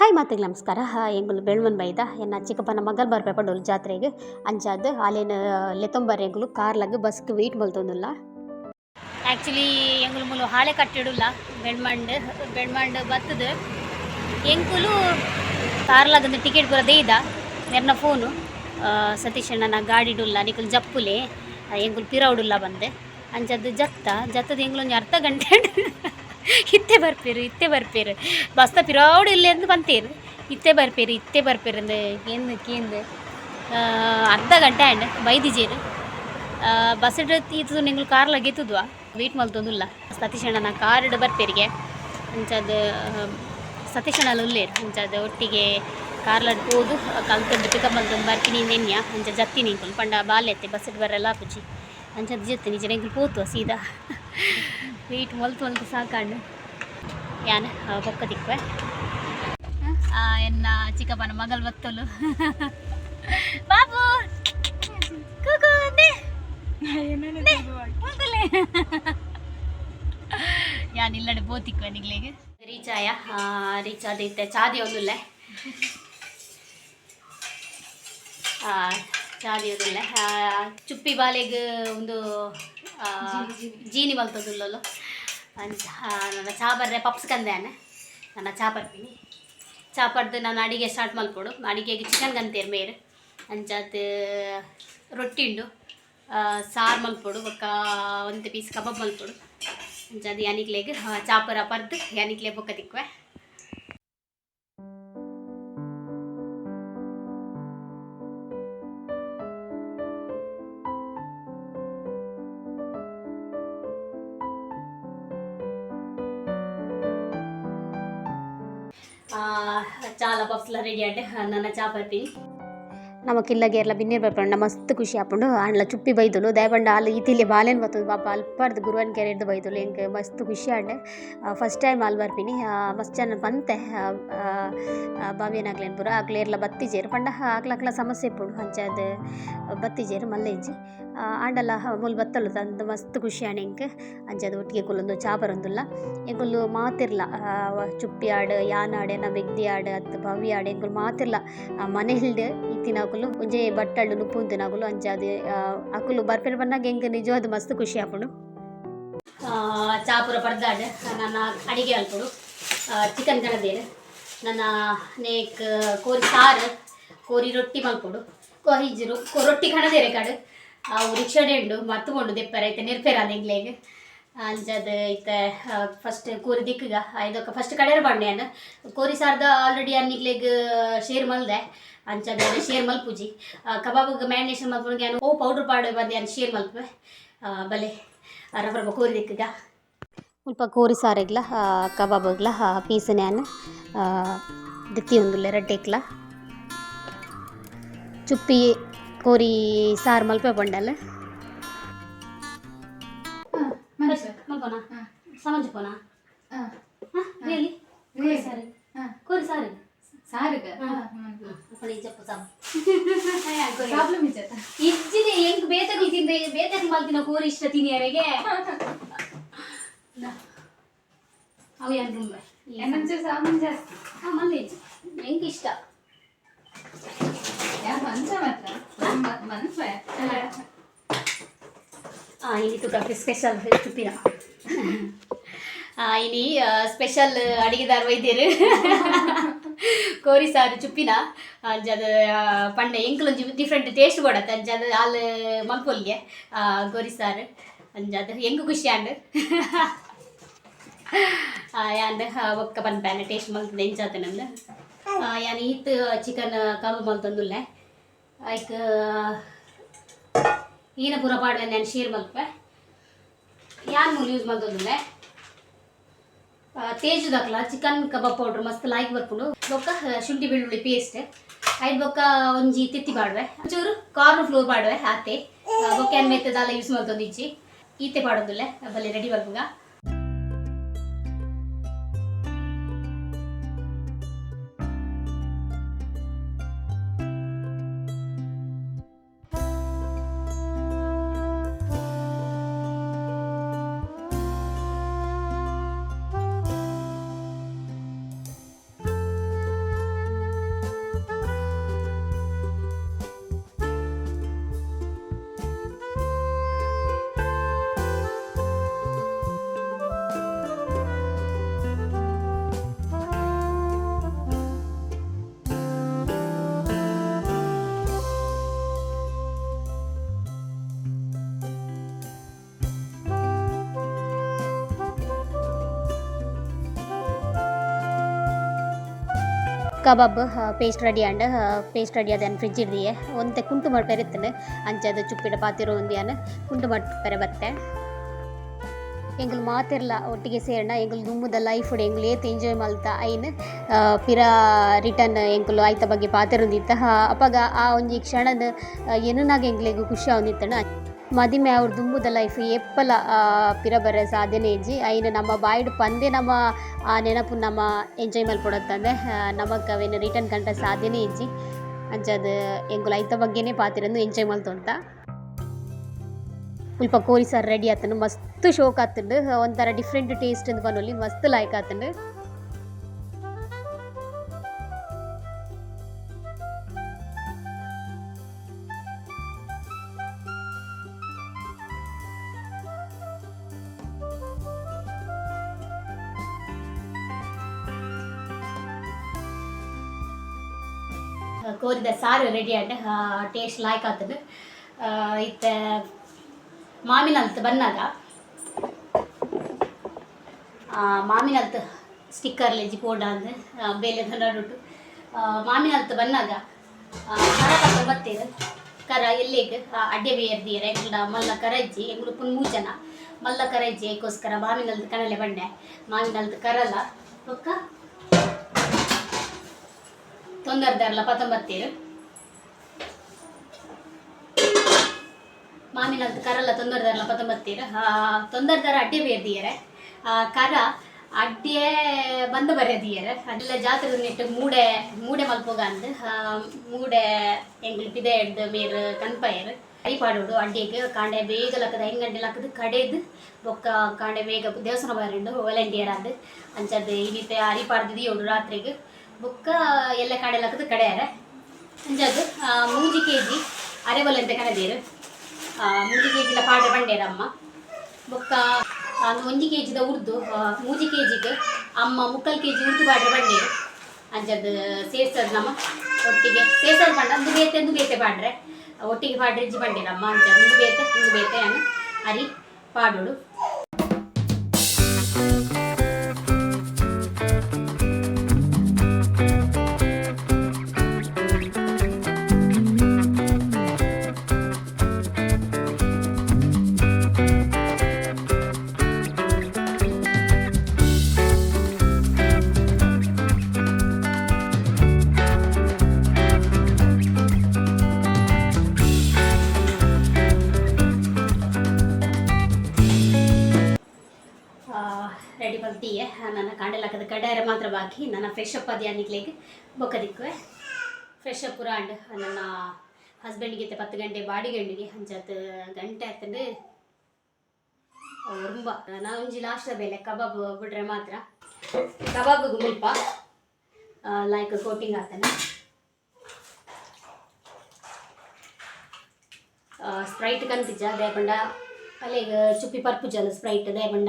Hi ಮಾತಿಗೆ ನಮಸ್ಕಾರ. ಎಂಗುಲು ಬೆಳ್ಮನ್ ಬೈದ ಎನ್ನ ಚಿಕ್ಕಪ್ಪನ ಮಗಲ್ ಬರ್ಬೇಕ ಜಾತ್ರೆಗೆ. ಅಂಜಾದ ಅಲ್ಲೇನು ಲೆತ್ತೊಂಬರ್ ಎಂಗುಲು ಕಾರ್ಲಾಗ್ ಬಸ್ಗೆ ವೆಯ್ಟ್ ಮಲ್ತೊಂದುಲ್ಲ ಆ್ಯಕ್ಚುಲಿ ಎಂಗುಲು ಮುಲು ಹಾಳೆ ಕಟ್ಟಿಡುಲ್ಲ. ಬೆಳ್ಮಂಡ್ ಬೆಳ್ಮಂಡ್ ಬತ್ತದ. ಎಂಕುಲು ಕಾರ್ಲಾಗಂದು ಟಿಕೆಟ್ ಬರೋದೇ ಇದ. ಎರ್ನ ಫೋನು ಸತೀಶ್ ಅಣ್ಣನ ಗಾಡಿಡುಲ್ಲ ನಿಕುಲು ಜಪ್ಪುಲೆ. ಎಂಕುಲು ಉಡುಲ್ಲ ಬಂದೆ. ಅಂಚದ್ದು ಜತ್ತ. ಜತ್ತದ ಎಂಗುಲು ಒಂಜಿ ಅರ್ಧ ಗಂಟೆ. ಇತ್ತೆ ಬರ್ಪೇರು ಇತ್ತೆ ಬರ್ಪೇರು. ಬಸ್ತ ಪಿರೋಡು ಇಲ್ಲಿ ಎಂದು ಬಂತೇರು ಇತ್ತೆ ಬರ್ಪೇರು ಇತ್ತೆ ಬರ್ಪೇರು ಅಂದ್ರೆ ಕೇಂದು ಕೇಂದು. ಅರ್ಧ ಗಂಟೆ ಆಂಡ್ ಬೈದಿಜೇರು. ಬಸ್ ಇದು ನಿಂಗಳು ಕಾರ್ ಲಗೇತದ್ವಾ? ವೇಟ್ ಮಲ್ತೊಂದುಲ್ಲ. ಸತೀಶ್ ಕಾರ್ ಇಡ ಬರ್ಪೇರಿಗೆ. ಅಂಚದು ಸತೀಶ್ ಅಣ್ಣ ಉಲ್ಲೇರು ಅಂಚದು ಒಟ್ಟಿಗೆ ಕಾರ್ಲಡ್ ಹೋದು ಕಲ್ತೊಂದು ಪಿಕಪ್ ಮಲ್ತೊಂದು ಬರ್ತೀನಿ ನೆನ್ಯ. ಅಂಚ ಜತ್ತಿ ನಿಂಕುಲು ಪಂಡ ಬಾಲ್ಯತ್ತೆ, ಬಸ್ ಬರಲ್ಲ ಪುಜಿ ಅಂಚದು ಜತ್ತಿ ನಿಜ ನಿಂಕುಲು ಪೋತು ಸೀದಾ. ವೆಯ್ಟ್ ಹೊಲ್ತು ಹೊಲ್ತು ಸಾಕಾಂಡು ಯಾನ? ಬೊಕ್ಕ ತಿಕ್ವೆ ಎನ್ನ ಚಿಕ್ಕಪ್ಪನ ಮಗಲ್ ಬತ್ತಲು. ಬಾಬು. ಯಾನ್ ಇಲ್ಲಡೆ ಬೋತಿಕ್ವೆ ನಿಗ್ಲಿಗೆ ರೀಚ್ ಆಯ ರೀಚ್ ಆದೈತೆ ಚಾದಿ ಒಂದುಲ್ಲೆ. ಚಾದಿ ಒಂದುಲ್ಲೆ. ಚುಪ್ಪಿ ಬಾಲೆಗೆ ಒಂದು ಜೀನಿ ಮಲ್ತದುಲ್ಲಲು ನನ್ನ ಚಹಾ ಬರ್ರೆ, ಪಪ್ಸ್ ಕಂದೆ ನನ್ನ ಚಹಾ ಬರ್ತೀನಿ. ಚಹಾ ಪಡ್ದು ನಾನು ಅಡಿಗೆ ಸ್ಟಾರ್ಟ್ ಮಲ್ಪೊಡು ಅಡಿಗೆಗೆ ಚಿಕನ್ ಗಂತೇರು ಮೇರು ಅಂಚಾದ್ ರೊಟ್ಟಿ ಉಂಡು. ಸಾರು ಮಲ್ಪೊಡು ಬೊಕ್ಕ ಒಂದು ಪೀಸ್ ಕಬಾಬ್ ಮಲ್ಪೊಡು ಅಂಚಾದ್ ಯಾನಿಕ್ಲೆಗೆ ಚಾಪುರ ಪರ್ದು, ಯಾನಿಕ್ಲೆ ಬೊಕ್ಕ ತಿಕ್ವೆ ಚಾಲ ಪಪ್ಸ್ಲ ರೆಡಿ ಆಡೆ ನನ್ನ ಚಾ ಬರ್ತೀನಿ. ನಮಕಿಲ್ಲಗೆ ಎಲ್ಲ ಬಿನ್ನೀರ್ ಬರ್ಪಂಡ ಮಸ್ತ್ ಖುಷಿ ಆಪುಂಡು ಆಂಡ್ಲ ಚುಪ್ಪಿ ಬೈದುಲು ದಯಪಂಡ ಅಲ್ಲಿ ಈತಿಲಿ ಬಾಲೆನ್ ಬತ್ತದು ಪಾಪ ಅಲ್ಪರ್ದು ಗುರುವನ್ ಕೆರೆ ಹಿಡ್ದು ಬೈದುಲು ಎಂಕ್ ಮಸ್ತ್ ಖುಷಿ ಆಂಡೆ ಫಸ್ಟ್ ಟೈಮ್ ಅಲ್ಲಿ ಬರ್ಪಿನಿ ಮಸ್ತ್ ಜನ ಬಂತೆ ಬಾವಿಯನಾಗ್ಲೇನು ಪೂರ ಬತ್ತಿ ಬತ್ತಿಜೇರು ಪಂಡ ಆಗ್ಲಕ್ಲ ಸಮಸ್ಯೆ ಪುಡು ಅಂಚಾದ್ ಬತ್ತಿಜೇರು ಮಲ್ಲೆಜ್ಜಿ ಆ, ಆಂಡಲ ಮುಲು ಬತ್ತಲು ತಂದು ಮಸ್ತ್ ಖುಷಿ ಆಣೆ ಎಂಕ್ ಅಂಚಾದ್ ಒಟ್ಟಿಗೆ ಕುಲ್ಲೊಂದು ಚಾ ಬರೊಂದುಲ್ಲ. ಎಂಕುಲು ಮಾತಿರ್ಲ ಆ, ಚುಪ್ಪಿ ಆಡ್ ಯಾನ್ ಆಡೆ ನ ಬೆಗ್ದಿ ಆಡ್ ಅತ್ ಭವ್ಯ ಆಡ್ ಎಂಕುಲು ಮಾತಿರ್ಲ. ಆ, ಮನೆ ಹಿಲ್ಡ್ ಇತ್ತಿನಾಕುಲು ಒಂಜೆ ಬಟ್ಟಲು ನುಪ್ಪುಂತಿನಾಕುಲು ಅಂಚಾದ್ ಅಕುಲು ಬರ್ಪೆರ್ ಬನ್ನಾಗ ಎಂಕ್ ನಿಜವಾದ ಮಸ್ತ್ ಖುಷಿ ಆಪುಂಡು. ಚಾ ಪೂರ ಪಡ್ದಾಡ್ ನನ್ನ ಅಡಿಗೆ ಅಲ್ಪಡು ಚಿಕನ್ ಕಣದೇರು. ನನ್ನ ನೇಕ್ ಕೋರಿ ಸಾರು ಕೋರಿ ರೊಟ್ಟಿ ಮಲ್ಪೊಡು. ಕೋ ಹಿಜ್ಜರು ಕೋ ರೊಟ್ಟಿ ಕಣದೇರೆ ಕಡು. ಅವು ರಿಕ್ಷಾಡೆ ಉಂಡು ಮತ್ತುಕೊಂಡು ದೆಪ್ಪರ ಐತೆ ನೆರ್ಪೆರ ಎಂಗ್ಲೇಗ್ ಅಂಚದ ಐತೆ ಫಸ್ಟ್ ಕೋರಿ ದಿಕ್ಕಗ ಇದಕ್ಕೆ ಫಸ್ಟ್ ಕಡೆರ ಬಂಡೆಯನ್ನ ಕೋರಿ ಸಾರ್ದ ಆಲ್ರೆಡಿ ಅನ್ನಿಗ್ಲೆಗ್ ಶೇರ್ ಮಲ್ದೆ. ಅಂಚದ ಶೇರ್ ಮಲ್ಪುಜಿ ಕಬಾಬ್ಗೆ ಮ್ಯಾರಿನೇಷನ್ ಮಲ್ಪುಗೆ ಓ ಪೌಡ್ರ್ ಪಾಡು ಬಂದೆ ಅನ್ ಶೇರ್ ಮಲ್ಪೆ ಬಲೆ ರಬ್ಬರ್ ಕೋರಿ ದಿಕ್ಕಗ. ಸ್ವಲ್ಪ ಕೋರಿ ಸಾರೆಗ್ಲ ಕಬಾಬ್ಗ್ಲ ಪೀಸ್ ನ್ಯಾನ್ ದಿತ್ತಿ ಒಂದುಲ್ಲೆ ರೆಡ್ಡೆಕ್ಲ ಚುಪ್ಪಿ ಕೋರಿ ಸಾರು ಮಲ್ಪೆ ಬಂಡಲ್ಲ ಮಲ್ಪೋನ? ಸಮಂಜ ಪೋನ? ರಿಯಲಿ ಕೋರಿ ಸಾರಿ. ಇಜ್ಜಿದೆ ಹೆಂಗ್ ಬೇತಗಳು ತಿಂದೆ. ಬೇತಗಳು ಮಲ್ತಿನ ಕೋರಿ ಇಷ್ಟ ತಿನಿಯರಿಗೆ. ಅವು ಯಾರು ಸಾಮಾನ್ ಜಾಸ್ತಿ. ಹಾ ಮಲ್ಲೆ ಹೆಂಗೆ ಇಷ್ಟ ಯಾ ಮಂಚ ಮಾತ್ರ? ಇಲ್ಲಿ ಕಪ್ ಸ್ಪೆಷಲ್ ತುಪ್ಪಿನ. ಇನಿ ಸ್ಪೆಷಲ್ ಅಡಿಗೆದಾರ ವೈದ್ಯರು. ಕೋರಿ ಸಾರು ಚುಪ್ಪಿನ ಅಂಜದ ಪಂಡ ಎಂಕ್ಲೊಂಜಿ ಡಿಫ್ರೆಂಟ್ ಟೇಸ್ಟ್ ಕೊಡತ್ತೆ. ಅಂಜದ ಅಲ್ಲಿ ಮಲ್ಪೊಲ್ಗೆ ಕೋರಿ ಸಾರು. ಅಂಜದ, ಹೆಂಗು ಖುಷಿ ಅಂಡ್? ಯಾಂದ ಒಕ್ಕ ಪನ್ಪೇನೆ ಟೇಸ್ಟ್ ಮಲ್ತದೆ ಎಂಚಾತ ನಂದು ಯಾನ್, ಈತ್ ಚಿಕನ್ ಕಾಲು ಮಲ್ತಂದುಲ್ಲೆ. ಐಕ್ ಈನ ಪೂರ ಪಾಡುವೆ ನಾನು ಶೇರ್ ಮಲ್ಪೆ ಯಾನ್ ಮೂಲ ಯೂಸ್ ಮಾಡ್ತಂದುಲ್ಲೆ ತೇಜ್ ದಕ್ಲ ಚಿಕನ್ ಕಬಾಬ್ ಪೌಡ್ರ್, ಮಸ್ತ್ ಲಾಯ್ಕ್ ಬರ್ಕೊಂಡು. ಬೊಕ್ಕ ಶುಂಠಿ ಬೆಳ್ಳುಳ್ಳಿ ಪೇಸ್ಟ್ ಐದು ಬೊಕ್ಕ ಒಂಜಿ ತಿತ್ತಿ ಪಾಡುವೆ ಒಂಚೂರು ಕಾರ್ನ್ ಫ್ಲೋರ್ ಪಾಡುವೆ ಆತೆ. ಬೊಕ್ಕ ಏನ್ ಮೆತ್ತದಲ್ಲ ಯೂಸ್ ಇಚ್ಚಿ ಈತೆ ಪಾಡೋದಿಲ್ಲ ಬಲ್ಲಿ ರೆಡಿ ಬರ್ಪುಗ ಕಬಾಬ್ paste ready and paste ready ಅದನ್ನು ಫ್ರಿಜ್ ಇರ್ದಿಯೆ ಒಂತೆ ಕುಂಟು ಮಡ್ಪೆರೆ ಅಂಚೆ ಅಂಚದ ಚುಪ್ಪಿಡ ಪಾತಿರೋ ಒಂದಿಯಾನ ಕುಂಟು ಮಾಡ್ಪೇರೆ ಬತ್ತೆ ಎಂಗುಲು ಮಾತಿರಲ್ಲ ಒಟ್ಟಿಗೆ ಸೇರಣ ಎಂಗುಲು ದುಮ್ಮದ ಲೈಫ್ ಎಂಗುಲು ಏತ್ ಎಂಜಾಯ್ ಮಲ್ತ ಐನ್ ಪಿರ ರಿಟರ್ನ್ ಎಂಕುಲು ಆಯ್ತ ಬಗ್ಗೆ ಪಾತೆರೊಂದಿತ್ತ ಅಪಗ ಆ ಒಂಜಿ ಕ್ಷಣದ ಏನನ್ನಾಗ ಎಂಗ್ಲೆಗ್ ಖುಷಿ ಆವೊಂದಿತ್ತಣ ಮದಿಮೆ ಅವ್ರ ದುಂಬುದ ಲೈಫ್ ಎಪ್ಪಲ ಪಿರ ಬರ ಇಜ್ಜಿ ಐನ್ ನಮ್ಮ ಬಾಯ್ಡ್ ಪಂದೆ ನಮ್ಮ, ಆ, ನೆನಪು ನಮ್ಮ ಎಂಜಾಯ್ ಕೊಡತ್ತಂದೆ ನಮಕ್ ಅವೇನು ರಿಟರ್ನ್ ಕಂಡ ಸಾಧ್ಯನೇ ಇಜ್ಜಿ ಅಂಚದ ಎಂಗುಲು ಐತ ಬಗ್ಗೆನೇ ಪಾತಿರಂದು ಎಂಜಾಯ್ ಮಲ್ತೊಂತ ಸ್ವಲ್ಪ ಕೋರಿ ಸರ್ ರೆಡಿ ಆತನು ಮಸ್ತ್ ಶೋಕ್ ಆತಂಡು. ಒಂಥರ ಡಿಫ್ರೆಂಟ್ ಟೇಸ್ಟ್ ಅಂತ ಬನ್ನೊಲಿ ಮಸ್ತ್ ಲೈಕ್ ಆತಂಡು. ಕೋರಿದ ಸಾರು ರೆಡಿ ಆಂಡ್ ಟೇಸ್ಟ್ ಲಾಯ್ಕ್ ಆಗ್ತದೆ ಇತ್ತ ಬಂದಾಗ ಮಾವಿನ ಹಲ್ತು ಸ್ಟಿಕ್ಕರ್ ಲೆಜ್ಜಿ ಪೋಡ ಅಂದ್ರೆ ಬೇಲೆ ನಡುಟು ಮಾವಿನ ಹಲ್ತು ಬಂದಾಗ ಕರ ತಗೊಂಡು ಬತ್ತೇರು. ಕರ ಎಲ್ಲಿಗೆ? ಅಡ್ಡೆ ಬೇರ್ದಿ ಎಂಗ್ಲ ಮಲ್ಲ ಕರಜ್ಜಿ ಎಂಗ್ಳು ಪುನ್ ಮೂಜನ. ಮಲ್ಲ ಕರಜ್ಜಿ ಏಕೋಸ್ಕರ ಮಾವಿನ ಹಲ್ತು ಕಣಲೆ ಬಂಡೆ ಮಾವಿನ ಕರಲ. ಕರಲ್ಲ ಒಕ್ಕ ತೊಂದರ್ದಾರಲ್ಲ ಪತ್ತೊಂಬತ್ತೇರು ಮಾಮಿನಂತ ಕರಲ್ಲ ತೊಂದರ್ದಾರಲ್ಲ ಪತ್ತೊಂಬತ್ತೇರು ತೊಂದರ್ದಾರ ಅಡ್ಡೆ ಬೇರ್ದಿಯರೆ ಕರ ಅಡ್ಡೆ ಬಂದು ಬರೆದಿಯರೆ ಅದೆಲ್ಲ ಜಾತ್ರೆ ನೆಟ್ಟು ಮೂಡೆ ಮೂಡೆ ಮಲ್ಪೋಗ ಅಂದ್ ಆ, ಮೂಡೆ ಎಂಗ್ಳು ಪಿದೆ ಹಿಡ್ದು ಮೇರು ಕನ್ಪಯರ್ ಕೈ ಪಾಡೋಡು ಅಡ್ಡಿಗೆ ಕಾಂಡೆ ಬೇಗ ಲಕ್ಕದ ಐದು ಗಂಟೆ ಲಕ್ಕದ ಕಡೆದು ಬೊಕ್ಕ ಕಾಂಡೆ ಬೇಗ ದೇವಸ್ಥಾನ ಬಾರಿಂಡು ವಾಲಂಟಿಯರ್ ಆದ್ ಅಂಚದ್ದು ಈ ರೀತಿ ಅರಿ ಪಾಡ್ದಿದ್ದು ಏಳು ರಾತ್ರಿಗೆ ಬೊಕ್ಕ ಎಲ್ಲ ಕಡೆ ಲಕ್ಕದ ಕಡೆಯಾರೆ ಅಂಜದು ಮೂಜಿ ಕೆ ಜಿ ಅರೆಬಲಂತೆ ಕಣದೇರು ಮೂಜಿ ಕೆ ಜಿಲ ಪಾಡ ಬಂಡೇರ ಅಮ್ಮ. ಬೊಕ್ಕ ಒಂಜಿ ಕೆ ಜಿದ ಉರ್ದು ಮೂಜಿ ಕೆ ಜಿಗೆ ಅಮ್ಮ ಮುಕ್ಕಲ್ ಕೆ ಜಿ ಉರ್ದು ಪಾಡ್ರೆ ಬಂಡೇರು. ಅಂಚದು ಸೇರ್ಸದ್ ನಮ್ಮ ಒಟ್ಟಿಗೆ. ಸೇರ್ಸದ್ ಪಂಡ, ಒಂದು ಬೇತೆ ಒಂದು ಬೇತೆ ಪಾಡ್ರೆ. ಒಟ್ಟಿಗೆ ಪಾಡ್ರೆ ಇಜ್ಜಿ ಬಂಡೇರಮ್ಮ ಅಂಚದು ಒಂದು ಬೇತೆ ಒಂದು ಬೇತೆ ಅರಿ ಪಾಡೋಡು ಕಾಂಡೆಲಾಕದ ಮಾತ್ರ ಬಾಕಿ. ನನ್ನ ಫ್ರೆಶ್ ಅಪ್ ಅದು ಅನ್ನಿಕ್ಲಿಗೆ ಬೊಕ್ಕದಿಕ್ಕುವೆ ಫ್ರೆಶ್ ಅಪ್ ಪುರಾಂಡ್ ನನ್ನ ಹಸ್ಬೆಂಡ್ಗೆ ಪತ್ತು ಗಂಟೆ ಬಾಡಿ ಗಂಡಿಗೆ ಹಂಚತ್ತು ಗಂಟೆ ಆಗ್ತದೆ ತುಂಬ. ನಾ ಒಂಜಿ ಲಾಸ್ಟ್ ಬೆಲೆ ಕಬಾಬ್ ಬಿಡ್ರೆ ಮಾತ್ರ. ಕಬಾಬ್ ಮುಲ್ಪ ಲೈಕ್ ಕೋಟಿಂಗ್ ಆಗ್ತಾನೆ ಸ್ಪ್ರೈಟ್ ಕಂತಿಜ್ಜ ದೇಪಂಡ ಅಲ್ಲಿಗ, ಚುಪ್ಪಿ ಪರ್ಪುಜಲ್ ಸ್ಪ್ರೈಟ್ ದೇಪಂಡ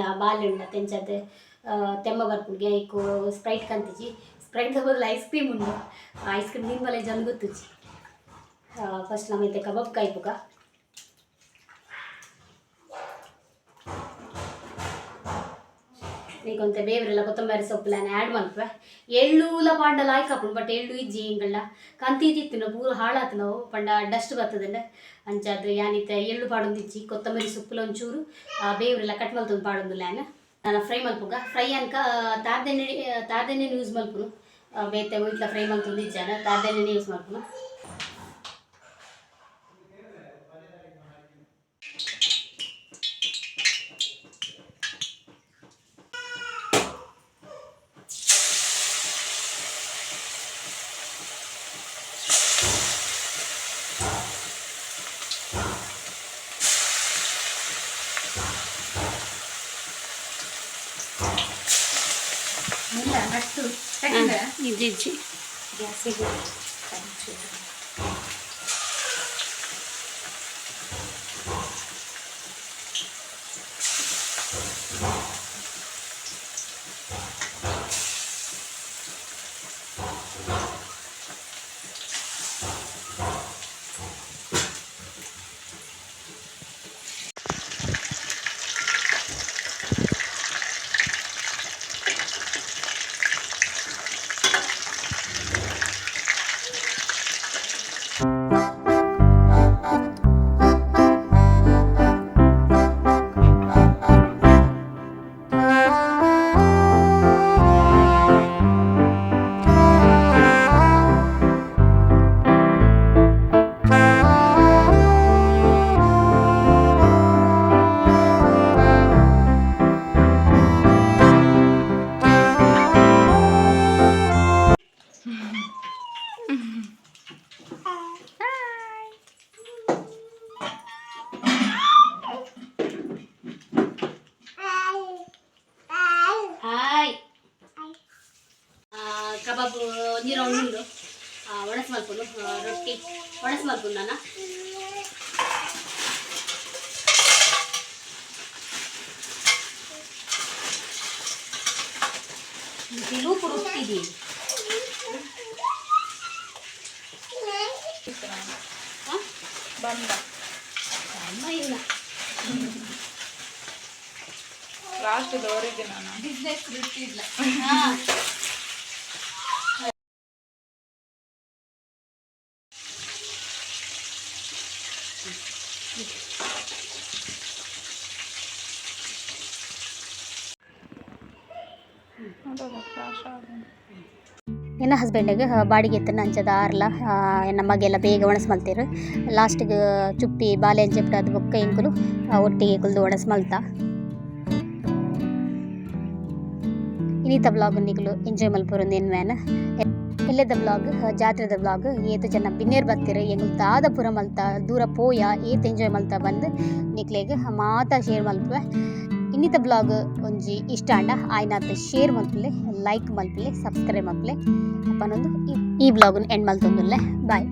ಉಂಡ ತೆಂಚದ್ ಬರ್ಪುಡ್ಗೆ ಐಕು ಸ್ಪ್ರೈಟ್ ಕಂತಿಜಿ ಸ್ಪ್ರೈಟ್ ಬದಲು ಐಸ್ ಕ್ರೀಮ್ ಉಂಡು ಐಸ್ ಕ್ರೀಮ್ ನಿಮ್ಮ ಮಲೆ ಜನ ಗೊತ್ತಿಜಿ ಫಸ್ಟ್ ನಮ್ಮೈತೆ ಕಬಾಬ್ ಕಾಯ್ಪುಗ ನೀಕೊಂತ ಬೇವ್ರೆಲ್ಲ ಕೊತ್ತಂಬರಿ ಸೊಪ್ಪುಲನ್ನ ಆ್ಯಡ್ ಮಲ್ಪೆ ಎಳ್ಳುಲ ಪಾಂಡ ಲಾಯ್ಕ್ ಹಾಕೊಂಡು ಬಟ್ ಎಳ್ಳು ಇಜ್ಜಿ ಹಿಂಗಲ್ಲ. ಕಂತಿ ತಿತ್ತಿನ ಪೂರ ಹಾಳಾತು ನಾವು. ಪಂಡ ಡಸ್ಟ್ ಬರ್ತದಂಡ ಅಂಚಾದ್ರೆ ಯಾನಿತ್ತ ಎಳ್ಳು ಪಾಡೊಂದಿಜ್ಜಿ ಕೊತ್ತಂಬರಿ ಸೊಪ್ಪುಲ ಒಂಚೂರು. ಆ, ಬೇವ್ರೆಲ್ಲ ಕಟ್ ಮಲ್ತೊಂದು ಪಾಡೊಂದುಲ್ಲ ನಾನು ಫ್ರೈ ಮಲ್ಪುಗ ಫ್ರೈ ಅನ್ಕ ತಾರ್ದೆಣ್ಣೆ ತಾರ್ದೆಣ್ಣೆ ಯೂಸ್ ಮಲ್ಪುನು ಆ, ಬೇತೆ ಇಟ್ಲ ಫ್ರೈ ಮಲ್ತೊಂದು ಇಜ್ಜಾನ ತಾರ್ದೆಣ್ಣೆ ಯೂಸ್ ಮಲ್ಪುನು ಇಲ್ಲ ಕಬಾಬ್ ಒಂಜಿ ರೌಂಡ್ ಉಂಡು ಒಣಸ್ ಮಲ್ಪುನು ಆ, ರೊಟ್ಟಿ ಒಣಸ್ ಮಲ್ಪುನು ನಾನು ಲೂಪು ರೊಟ್ಟಿ ಬಂದ ಅಮ್ಮ ಇಲ್ಲ. ಲಾಸ್ಟ್ ದೋರಿದ್ದೆ ನಾನು. ಬಿಸ್ನೆಸ್ ಬಿಟ್ಟಿಲ್ಲ. ಎನ್ನ ಹಸ್ಬೆಂಡಿಗೆ ಬಾಡಿಗೆ ಎತ್ತನ ಅಂಚದ ಆರ್ಲ ನಮಗೆಲ್ಲ ಬೇಗ ಒಣಸ್ ಮಲ್ತೀರು ಲಾಸ್ಟಿಗೆ ಚುಪ್ಪಿ, ಬಾಲೆ ಅಂಚೆಪ್ಟ ಅದು ಬೊಕ್ಕ ಇಂಕುಲು ಒಟ್ಟಿಗೆ ಕುಲ್ದು ಒಣಸ್ ಮಲ್ತ. ಇನ್ನಿತ ಬ್ಲಾಗ್ ನಿಗುಲು ಎಂಜಾಯ್ ಮಲ್ಪುರೊಂದು ಎನ್ ಮ್ಯಾನ್. ಎಲ್ಲದ ಬ್ಲಾಗ್ ಜಾತ್ರೆದ ಬ್ಲಾಗ್, ಏತು ಜನ ಬಿನ್ನೇರ್ ಬರ್ತೀರಿ ಎಂಗುಲ್ ದಾದ ಪುರ ಮಲ್ತ, ದೂರ ಪೋಯ, ಏತ ಎಂಜಾಯ್ ಮಲ್ತ ಬಂದು, ನಿಕ್ಲೆಗ್ ಮಾತಾ ಶೇರ್ ಮಲ್ಪುವೆ. ಇನ್ನಿತ ಬ್ಲಾಗ್ ಒಂಜಿ ಇಷ್ಟ ಅಂಡ ಆಯ್ನಾತ ಶೇರ್ ಮಲ್ಪಲೆ ಲೈಕ್ ಮಲ್ಪಲೆ ಸಬ್ಸ್ಕ್ರೈಬ್ ಮಲ್ಪಲೆ ಅಪ್ಪನೊಂದು ಈ- ಬ್ಲಾಗ್ ಎಂಡ್ ಮಲ್ತೊಂದುಲ್ಲೆ ಬಾಯ್